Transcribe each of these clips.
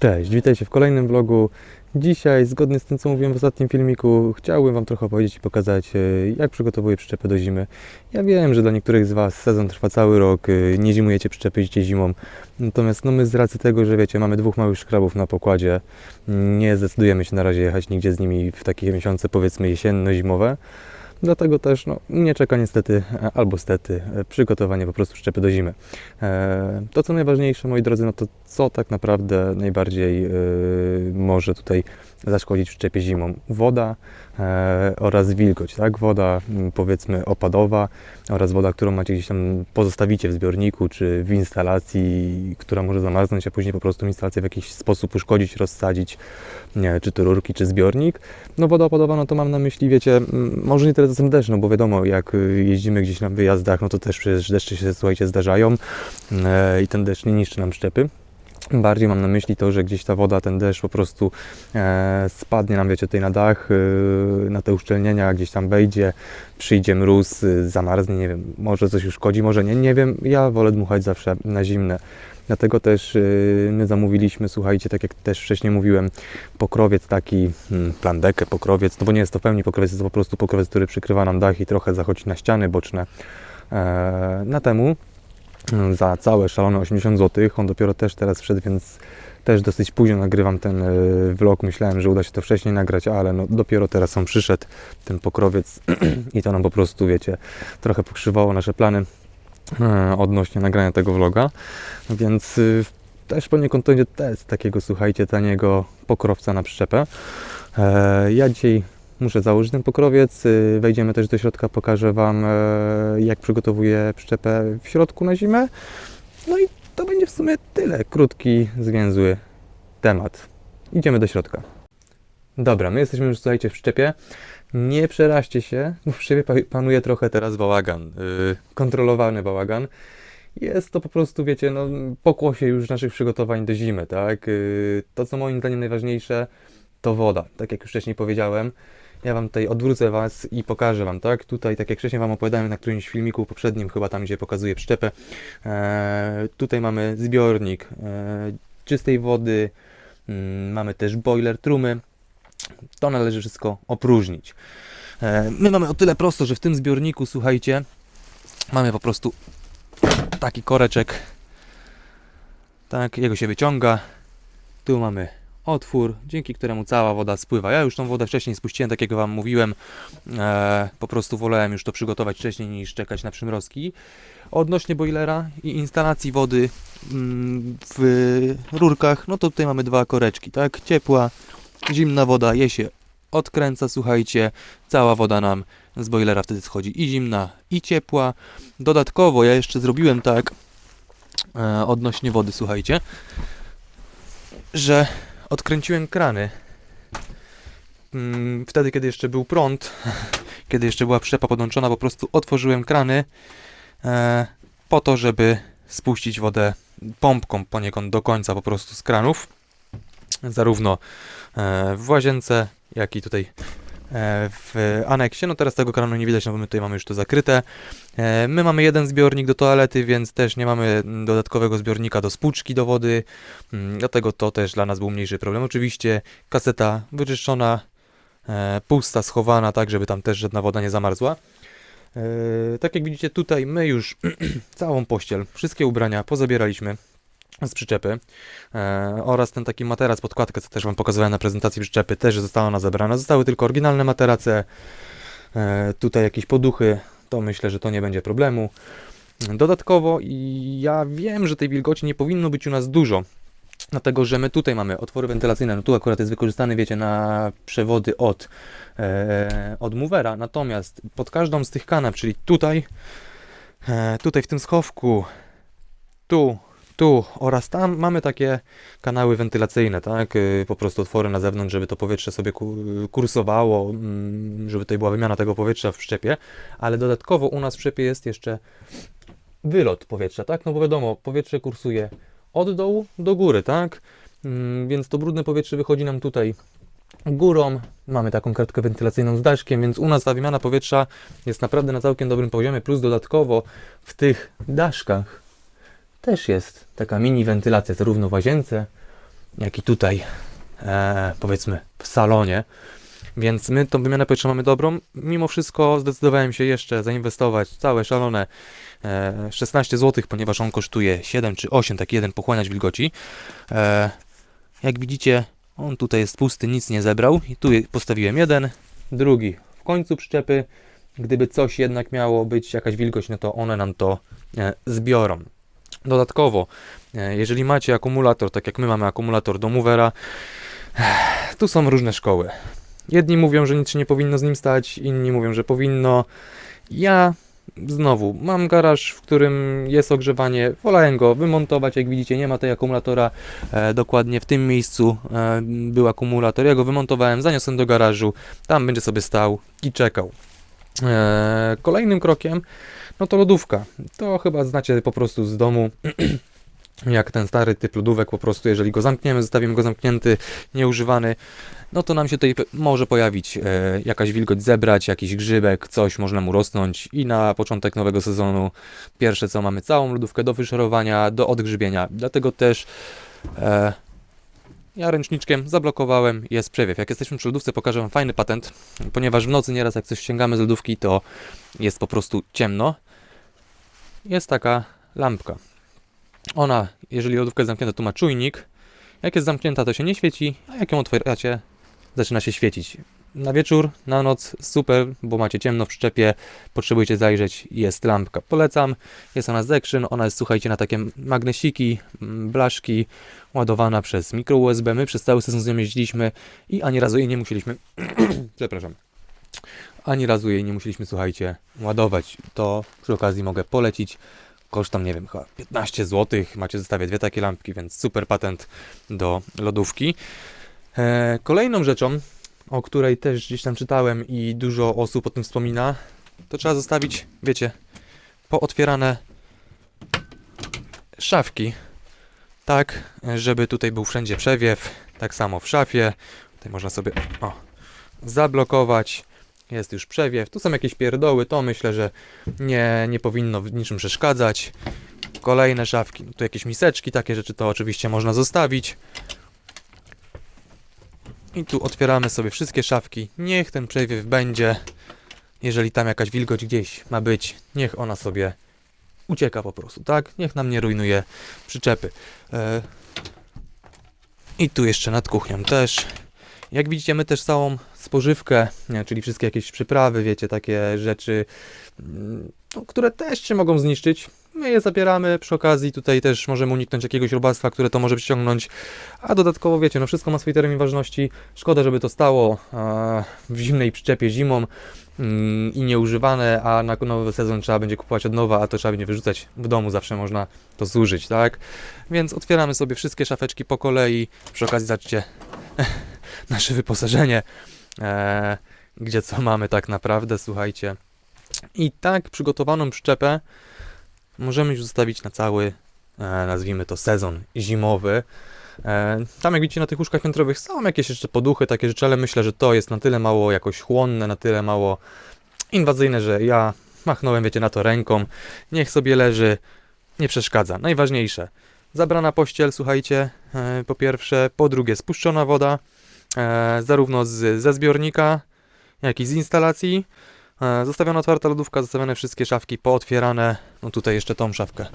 Cześć, witajcie w kolejnym vlogu. Dzisiaj, zgodnie z tym, co mówiłem w ostatnim filmiku, chciałbym Wam trochę opowiedzieć i pokazać, e, jak przygotowuję przyczepę do zimy. Ja wiem, że dla niektórych z Was sezon trwa cały rok, e, nie zimujecie przyczepy, jeździcie zimą. Natomiast no my z racji tego, że wiecie, mamy dwóch małych szkrabów na pokładzie, nie zdecydujemy się na razie jechać nigdzie z nimi w takie miesiące, powiedzmy, jesienno-zimowe. Dlatego też no, mnie czeka niestety, e, albo stety, e, przygotowanie po prostu szczepy do zimy. E, To co najważniejsze, moi drodzy, no to co tak naprawdę najbardziej może tutaj zaszkodzić w szczepie zimą? Woda oraz wilgoć, tak? Woda powiedzmy opadowa oraz woda, którą macie gdzieś tam pozostawicie w zbiorniku czy w instalacji, która może zamarznąć, a później po prostu instalację w jakiś sposób uszkodzić, rozsadzić, nie, czy to rurki, czy zbiornik. No woda opadowa, no to mam na myśli, wiecie, może nie tyle czasem deszcz, no bo wiadomo, jak y, jeździmy gdzieś na wyjazdach, no to też przecież deszcze się, słuchajcie, zdarzają e, i ten deszcz nie niszczy nam szczepy. Bardziej mam na myśli to, że gdzieś ta woda, ten deszcz po prostu e, spadnie nam, wiecie, tutaj na dach, y, na te uszczelnienia, gdzieś tam wejdzie, przyjdzie mróz, y, zamarznie, nie wiem, może coś uszkodzi, może nie, nie wiem. Ja wolę dmuchać zawsze na zimne. Dlatego też y, my zamówiliśmy, słuchajcie, tak jak też wcześniej mówiłem, pokrowiec taki, hmm, plandekę, pokrowiec, no bo nie jest to w pełni pokrowiec, jest to po prostu pokrowiec, który przykrywa nam dach i trochę zachodzi na ściany boczne. E, na temu mm, za całe szalone 80 zł. On dopiero też teraz wszedł, więc też dosyć późno nagrywam ten y, vlog. Myślałem, że uda się to wcześniej nagrać, ale no, dopiero teraz on przyszedł, ten pokrowiec i to nam po prostu, wiecie, trochę pokrzywało nasze plany e, odnośnie nagrania tego vloga, więc y, też poniekąd to będzie test takiego, słuchajcie, taniego pokrowca na przyczepę. E, ja dzisiaj muszę założyć ten pokrowiec, y, wejdziemy też do środka, pokażę Wam e, jak przygotowuję przyczepę w środku na zimę. No i to będzie w sumie tyle, krótki, zwięzły temat. Idziemy do środka. Dobra, my jesteśmy już, słuchajcie, w szczepie. Nie przeraźcie się, bo w pa- panuje trochę teraz bałagan, yy, kontrolowany bałagan. Jest to po prostu, wiecie, no, pokłosie już naszych przygotowań do zimy, tak? Yy, to, co moim zdaniem najważniejsze, to woda. Tak jak już wcześniej powiedziałem, ja Wam tutaj odwrócę Was i pokażę Wam, tak? Tutaj, tak jak wcześniej Wam opowiadałem na którymś filmiku poprzednim, chyba tam, gdzie pokazuję przyczepę, e, tutaj mamy zbiornik e, czystej wody, mm, mamy też boiler trumy. To należy wszystko opróżnić. E, my mamy o tyle prosto, że w tym zbiorniku, słuchajcie, mamy po prostu taki koreczek. Tak, jego się wyciąga. Tu mamy otwór, dzięki któremu cała woda spływa. Ja już tą wodę wcześniej spuściłem, tak jak Wam mówiłem. E, po prostu wolałem już to przygotować wcześniej niż czekać na przymrozki. Odnośnie boilera i instalacji wody mm, w rurkach, no to tutaj mamy dwa koreczki, tak? Ciepła, zimna woda, je się odkręca, słuchajcie, cała woda nam z boilera wtedy schodzi i zimna, i ciepła. Dodatkowo ja jeszcze zrobiłem tak e, odnośnie wody, słuchajcie, że odkręciłem krany. Mm, Wtedy, kiedy jeszcze był prąd, kiedy jeszcze była przyczepa podłączona, po prostu otworzyłem krany e, po to, żeby spuścić wodę pompką poniekąd do końca po prostu z kranów. Zarówno e, w łazience, jak i tutaj e, w aneksie. No teraz tego kranu nie widać, no bo my tutaj mamy już to zakryte. E, My mamy jeden zbiornik do toalety, więc też nie mamy mm, dodatkowego zbiornika do spłuczki do wody. Mm, Dlatego to też dla nas był mniejszy problem. Oczywiście kaseta wyczyszczona, pusta, schowana, tak żeby tam też żadna woda nie zamarzła. Tak jak widzicie tutaj my już całą pościel, wszystkie ubrania pozabieraliśmy z przyczepy e, oraz ten taki materac, podkładkę, co też Wam pokazywałem na prezentacji przyczepy, też została ona zabrana. Zostały tylko oryginalne materace, e, tutaj jakieś poduchy, to myślę, że to nie będzie problemu. Dodatkowo ja wiem, że tej wilgoci nie powinno być u nas dużo, dlatego że my tutaj mamy otwory wentylacyjne, no tu akurat jest wykorzystany, wiecie, na przewody od, e, od movera, natomiast pod każdą z tych kanap, czyli tutaj, e, tutaj w tym schowku, tu, tu oraz tam mamy takie kanały wentylacyjne, tak? Y, Po prostu otwory na zewnątrz, żeby to powietrze sobie ku- kursowało, mm, żeby tutaj była wymiana tego powietrza w szczepie, ale dodatkowo u nas w szczepie jest jeszcze wylot powietrza, tak? No bo wiadomo, powietrze kursuje od dołu do góry, tak? Mm, Więc to brudne powietrze wychodzi nam tutaj górą. Mamy taką kartkę wentylacyjną z daszkiem, więc u nas ta wymiana powietrza jest naprawdę na całkiem dobrym poziomie, plus dodatkowo w tych daszkach też jest taka mini wentylacja zarówno w łazience, jak i tutaj, e, powiedzmy, w salonie. Więc my tą wymianę powietrza mamy dobrą. Mimo wszystko zdecydowałem się jeszcze zainwestować całe szalone e, 16 zł, ponieważ on kosztuje 7 czy 8, taki jeden pochłaniacz wilgoci. E, jak widzicie, on tutaj jest pusty, nic nie zebrał. I tu postawiłem jeden, drugi w końcu przyczepy. Gdyby coś jednak miało być, jakaś wilgoć, no to one nam to e, zbiorą. Dodatkowo, e, jeżeli macie akumulator, tak jak my mamy akumulator do Movera, eh, tu są różne szkoły. Jedni mówią, że nic się nie powinno z nim stać, inni mówią, że powinno. Ja znowu mam garaż, w którym jest ogrzewanie. Wolałem go wymontować. Jak widzicie, nie ma tej akumulatora. E, dokładnie w tym miejscu e, był akumulator. Ja go wymontowałem, zaniosłem do garażu. Tam będzie sobie stał i czekał. E, kolejnym krokiem, no to lodówka. To chyba znacie po prostu z domu. Jak ten stary typ lodówek, po prostu jeżeli go zamkniemy, zostawimy go zamknięty, nieużywany, no to nam się tutaj może pojawić e, jakaś wilgoć zebrać, jakiś grzybek, coś można mu rosnąć i na początek nowego sezonu pierwsze co mamy całą lodówkę do wyszorowania, do odgrzybienia. Dlatego też e, ja ręczniczkiem zablokowałem, jest przewiew. Jak jesteśmy przy lodówce pokażę Wam fajny patent, ponieważ w nocy nieraz jak coś ściągamy z lodówki to jest po prostu ciemno. Jest taka lampka. Ona, jeżeli lodówka jest zamknięta, to ma czujnik. Jak jest zamknięta, to się nie świeci, a jak ją otwieracie, zaczyna się świecić. Na wieczór, na noc super, bo macie ciemno w przyczepie, potrzebujecie zajrzeć, jest lampka. Polecam, jest ona z Action, ona jest, słuchajcie, na takie magnesiki, mm, blaszki, ładowana przez mikro USB. My przez cały sezon z nią jeździliśmy i ani razu jej nie musieliśmy, przepraszam, ani razu jej nie musieliśmy, słuchajcie, ładować. To przy okazji mogę polecić. Koszt tam, nie wiem, chyba 15 zł. Macie w dwie takie lampki, więc super patent do lodówki. E, kolejną rzeczą, o której też gdzieś tam czytałem i dużo osób o tym wspomina, to trzeba zostawić, wiecie, pootwierane szafki, tak, żeby tutaj był wszędzie przewiew, tak samo w szafie. Tutaj można sobie, o, zablokować. Jest już przewiew. Tu są jakieś pierdoły, to myślę, że nie, nie powinno w niczym przeszkadzać. Kolejne szafki, tu jakieś miseczki, takie rzeczy to oczywiście można zostawić. I tu otwieramy sobie wszystkie szafki. Niech ten przewiew będzie. Jeżeli tam jakaś wilgoć gdzieś ma być, niech ona sobie ucieka po prostu, tak? Niech nam nie rujnuje przyczepy. E... I tu jeszcze nad kuchnią też. Jak widzicie, my też całą spożywkę, czyli wszystkie jakieś przyprawy, wiecie, takie rzeczy, mm, no, które też się mogą zniszczyć. My je zabieramy, przy okazji tutaj też możemy uniknąć jakiegoś robactwa, które to może przyciągnąć, a dodatkowo wiecie, no wszystko ma swój termin ważności, szkoda, żeby to stało w zimnej przyczepie zimą mm, i nieużywane, a na nowy sezon trzeba będzie kupować od nowa, a to trzeba będzie wyrzucać w domu, zawsze można to zużyć, tak? Więc otwieramy sobie wszystkie szafeczki po kolei, przy okazji zobaczcie nasze wyposażenie, e, gdzie co mamy tak naprawdę, słuchajcie. I tak przygotowaną przyczepę możemy już zostawić na cały, e, nazwijmy to sezon zimowy. E, tam jak widzicie na tych łóżkach piętrowych są jakieś jeszcze poduchy, takie rzeczy, ale myślę, że to jest na tyle mało jakoś chłonne, na tyle mało inwazyjne, że ja machnąłem, wiecie, na to ręką. Niech sobie leży, nie przeszkadza. Najważniejsze, zabrana pościel, słuchajcie, e, po pierwsze, po drugie spuszczona woda, zarówno z, ze zbiornika, jak i z instalacji. E, zostawiona otwarta lodówka, zostawione wszystkie szafki pootwierane. No tutaj jeszcze tą szafkę.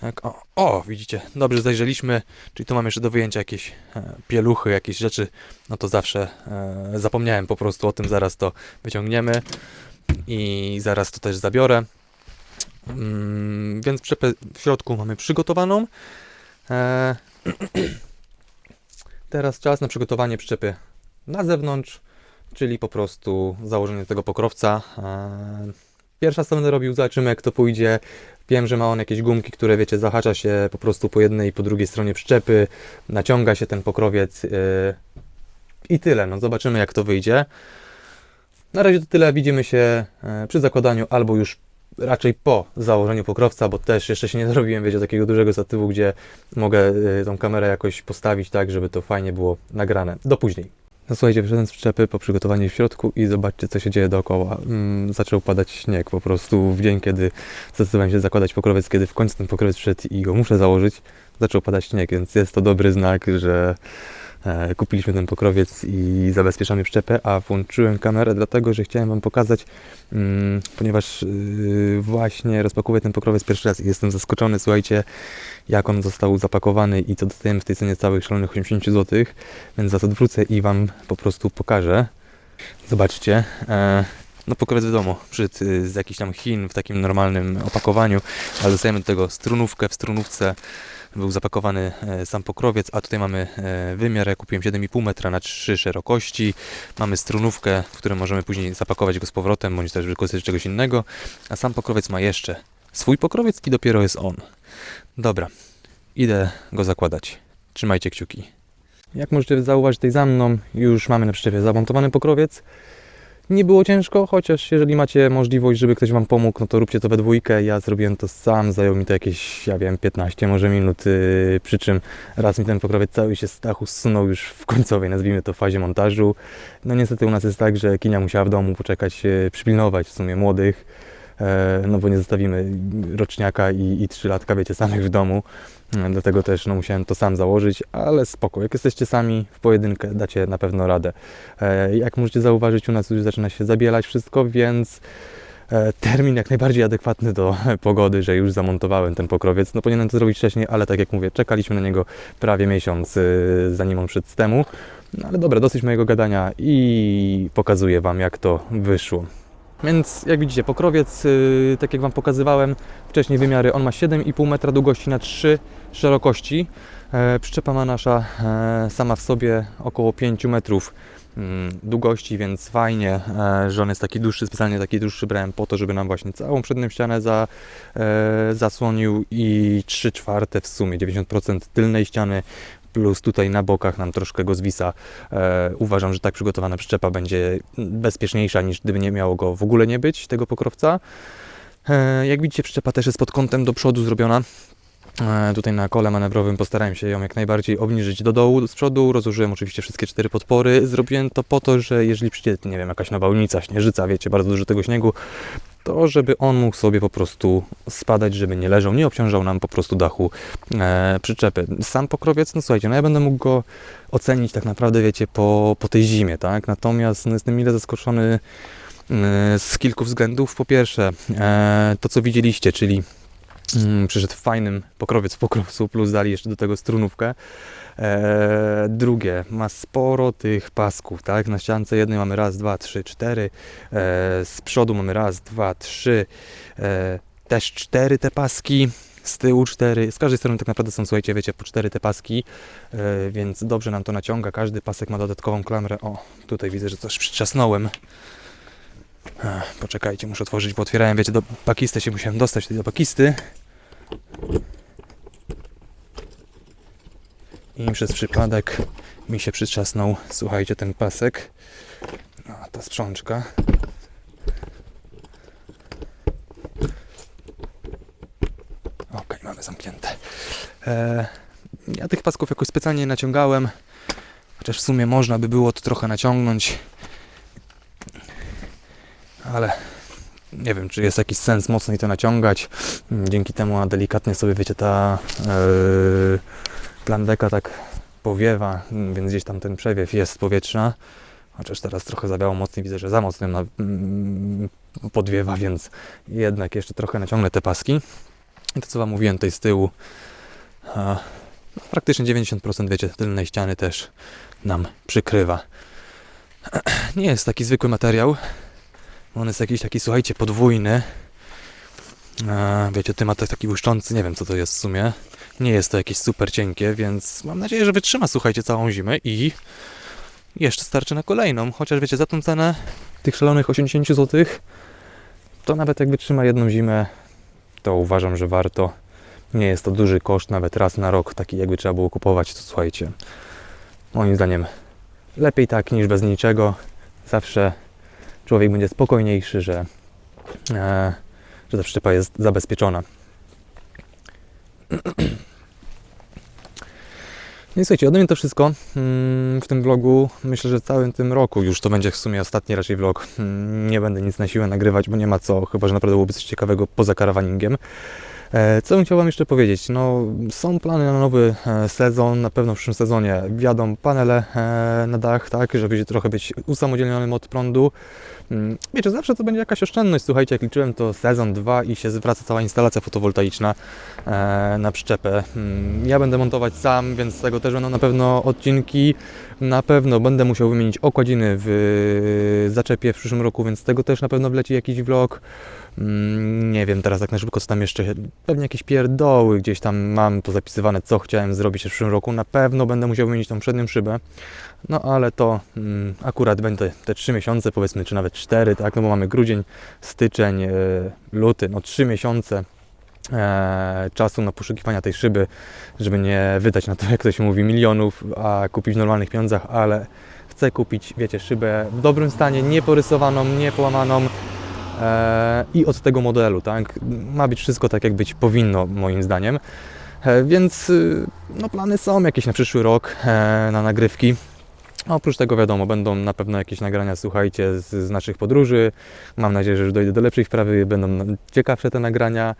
Tak, o, o, widzicie, dobrze zajrzeliśmy, czyli tu mam jeszcze do wyjęcia jakieś e, pieluchy, jakieś rzeczy. No to zawsze e, zapomniałem po prostu o tym, zaraz to wyciągniemy i zaraz to też zabiorę. Mm, więc w środku mamy przygotowaną. E, teraz czas na przygotowanie przyczepy na zewnątrz, czyli po prostu założenie tego pokrowca. E, Pierwsza co będę robił, zobaczymy jak to pójdzie. Wiem, że ma on jakieś gumki, które wiecie, zahacza się po prostu po jednej i po drugiej stronie przyczepy, naciąga się ten pokrowiec e, i tyle. No zobaczymy jak to wyjdzie. Na razie to tyle. Widzimy się e, przy zakładaniu albo już raczej po założeniu pokrowca, bo też jeszcze się nie zrobiłem, wiecie, takiego dużego statywu, gdzie mogę tą kamerę jakoś postawić tak, żeby to fajnie było nagrane. Do później. No słuchajcie, wyszedłem z przyczepy po przygotowaniu w środku i zobaczcie, co się dzieje dookoła. Mm, zaczął padać śnieg po prostu w dzień, kiedy zdecydowałem się zakładać pokrowiec, kiedy w końcu ten pokrowiec wszedł i go muszę założyć. Zaczął padać śnieg, więc jest to dobry znak, że kupiliśmy ten pokrowiec i zabezpieczamy przyczepę, a włączyłem kamerę dlatego, że chciałem Wam pokazać, mm, ponieważ yy, właśnie rozpakowuję ten pokrowiec pierwszy raz i jestem zaskoczony, słuchajcie, jak on został zapakowany i co dostajemy w tej cenie całych szalonych 80 zł, więc za to wrócę i Wam po prostu pokażę. Zobaczcie, e, no pokrowiec wiadomo, przed y, z jakichś tam Chin w takim normalnym opakowaniu, ale dostajemy do tego strunówkę, w strunówce był zapakowany e, sam pokrowiec, a tutaj mamy e, wymiar, ja kupiłem 7,5 metra na 3 szerokości, mamy strunówkę, w której możemy później zapakować go z powrotem, bądź też wykorzystać czegoś innego, a sam pokrowiec ma jeszcze swój pokrowiec i dopiero jest on. Dobra, idę go zakładać. Trzymajcie kciuki. Jak możecie zauważyć, tutaj za mną już mamy na przyczepie zamontowany pokrowiec. Nie było ciężko, chociaż jeżeli macie możliwość, żeby ktoś Wam pomógł, no to róbcie to we dwójkę. Ja zrobiłem to sam, zajęło mi to jakieś, ja wiem, 15 może minut, yy, przy czym raz mi ten pokrowiec cały się z dachu zsunął już w końcowej, nazwijmy to, fazie montażu. No niestety u nas jest tak, że Kinia musiała w domu poczekać, yy, przypilnować w sumie młodych, no bo nie zostawimy roczniaka i, i trzylatka, wiecie, samych w domu. E, Dlatego też no, musiałem to sam założyć, ale spoko. Jak jesteście sami w pojedynkę, dacie na pewno radę. E, Jak możecie zauważyć, u nas już zaczyna się zabielać wszystko, więc e, termin jak najbardziej adekwatny do pogody, że już zamontowałem ten pokrowiec. No powinienem to zrobić wcześniej, ale tak jak mówię, czekaliśmy na niego prawie miesiąc, zanim on szedł z temu. No ale dobra, dosyć mojego gadania i pokazuję Wam, jak to wyszło. Więc jak widzicie, pokrowiec, y, tak jak Wam pokazywałem wcześniej wymiary, on ma 7,5 metra długości na 3 szerokości. E, Przyczepa ma nasza e, sama w sobie około 5 metrów mm, długości, więc fajnie, e, że on jest taki dłuższy, specjalnie taki dłuższy brałem po to, żeby nam właśnie całą przednią ścianę za, zasłonił i 3 czwarte w sumie, 90% tylnej ściany plus tutaj na bokach nam troszkę go zwisa. E, uważam, że tak przygotowana przyczepa będzie bezpieczniejsza niż gdyby nie miało go w ogóle nie być, tego pokrowca. E, jak widzicie, przyczepa też jest pod kątem do przodu zrobiona. E, Tutaj na kole manewrowym postarałem się ją jak najbardziej obniżyć do dołu, z przodu. Rozłożyłem oczywiście wszystkie cztery podpory. Zrobiłem to po to, że jeżeli przyjdzie, nie wiem, jakaś nawałnica, śnieżyca, wiecie, bardzo dużo tego śniegu, to żeby on mógł sobie po prostu spadać, żeby nie leżał, nie obciążał nam po prostu dachu e, przyczepy. Sam pokrowiec, no słuchajcie, no ja będę mógł go ocenić tak naprawdę, wiecie, po, po tej zimie, tak? Natomiast no, jestem mile zaskoczony e, z kilku względów. Po pierwsze, e, to co widzieliście, czyli mm, przyszedł fajnym pokrowiec w pokrowcu, plus dali jeszcze do tego strunówkę. E, drugie, ma sporo tych pasków, tak? Na ściance jednej mamy raz, dwa, trzy, cztery. E, z przodu mamy raz, dwa, trzy. E, też cztery te paski. Z tyłu cztery. Z każdej strony tak naprawdę są, słuchajcie, wiecie, po cztery te paski, więc dobrze nam to naciąga. Każdy pasek ma dodatkową klamrę. O, tutaj widzę, że coś przyczasnąłem. Poczekajcie, muszę otworzyć, bo otwierałem, wiecie, do pakisty się musiałem dostać do pakisty. I przez przypadek mi się przyczasnął, słuchajcie, ten pasek. A ta sprzączka. Ok, mamy zamknięte. E, ja tych pasków jakoś specjalnie nie naciągałem, chociaż w sumie można by było to trochę naciągnąć, ale nie wiem, czy jest jakiś sens mocniej to naciągać. Dzięki temu delikatnie sobie, wiecie, ta yy, plandeka tak powiewa, więc gdzieś tam ten przewiew jest powietrzna. Chociaż teraz trochę zawiało mocniej, widzę, że za mocno na, mm, podwiewa, więc jednak jeszcze trochę naciągnę te paski. I to co Wam mówiłem tutaj z tyłu, a, no, praktycznie 90% wiecie, tylnej ściany też nam przykrywa. Nie jest taki zwykły materiał. On jest jakiś taki, słuchajcie, podwójny. E, wiecie, ma to taki błyszczący, nie wiem co to jest w sumie. Nie jest to jakieś super cienkie, więc mam nadzieję, że wytrzyma, słuchajcie, całą zimę i jeszcze starczy na kolejną. Chociaż wiecie, za tą cenę tych szalonych 80 zł, to nawet jak wytrzyma jedną zimę, to uważam, że warto. Nie jest to duży koszt, nawet raz na rok, taki jakby trzeba było kupować, to słuchajcie, moim zdaniem lepiej tak niż bez niczego. Zawsze człowiek będzie spokojniejszy, że, e, że ta przyczepa jest zabezpieczona. No i słuchajcie, ode mnie to wszystko mm, w tym vlogu. Myślę, że całym tym roku już to będzie w sumie ostatni raczej vlog. Mm, Nie będę nic na siłę nagrywać, bo nie ma co, chyba że naprawdę byłoby coś ciekawego poza karawaningiem. E, Co bym chciał Wam jeszcze powiedzieć? No, są plany na nowy e, sezon, na pewno w przyszłym sezonie wjadą panele e, na dach, tak, żeby trochę być usamodzielnionym od prądu. Mm, Wiecie, zawsze to będzie jakaś oszczędność. Słuchajcie, jak liczyłem, to sezon 2 i się zwraca cała instalacja fotowoltaiczna na przyczepę. Mm, Ja będę montować sam, więc z tego też będą na pewno odcinki. Na pewno będę musiał wymienić okładziny w zaczepie w przyszłym roku, więc z tego też na pewno wleci jakiś vlog. Mm, Nie wiem teraz tak na szybko, co tam jeszcze, pewnie jakieś pierdoły gdzieś tam mam to zapisywane, co chciałem zrobić w przyszłym roku. Na pewno będę musiał wymienić tą przednią szybę. No ale to mm, akurat będę te 3 miesiące, powiedzmy, czy nawet 4, tak? No bo mamy grudzień, styczeń, e, luty, no 3 miesiące e, czasu na poszukiwania tej szyby, żeby nie wydać na to, jak to się mówi, milionów, a kupić w normalnych pieniądzach, ale chcę kupić, wiecie, szybę w dobrym stanie, nieporysowaną, niepołamaną e, i od tego modelu, tak? Ma być wszystko tak, jak być powinno, moim zdaniem. E, Więc y, no, plany są jakieś na przyszły rok e, na nagrywki. Oprócz tego wiadomo, będą na pewno jakieś nagrania, słuchajcie, z, z naszych podróży. Mam nadzieję, że dojdę do lepszej wprawy, będą ciekawsze te nagrania.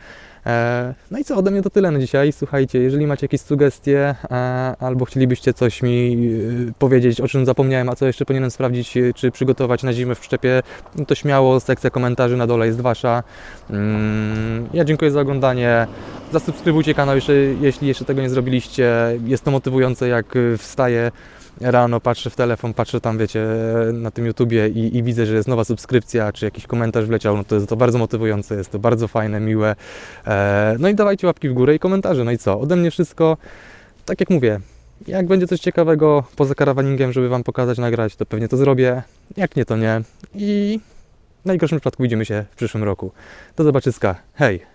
E, no i co, ode mnie to tyle na dzisiaj. Słuchajcie, jeżeli macie jakieś sugestie e, albo chcielibyście coś mi e, powiedzieć, o czym zapomniałem, a co jeszcze powinienem sprawdzić, e, czy przygotować na zimę w szczepie, no to śmiało, sekcja komentarzy na dole jest Wasza. Mm, ja dziękuję za oglądanie. Zasubskrybujcie kanał, jeszcze, jeśli jeszcze tego nie zrobiliście. Jest to motywujące, jak e, wstaję rano, patrzę w telefon, patrzę tam, wiecie, na tym YouTubie i, i widzę, że jest nowa subskrypcja, czy jakiś komentarz wleciał, no to jest to bardzo motywujące, jest to bardzo fajne, miłe. E, no i dawajcie łapki w górę i komentarze. No i co? Ode mnie wszystko. Tak jak mówię, jak będzie coś ciekawego poza karawaningiem, żeby Wam pokazać, nagrać, to pewnie to zrobię. Jak nie, to nie. I w najgorszym przypadku widzimy się w przyszłym roku. Do zobaczyska. Hej!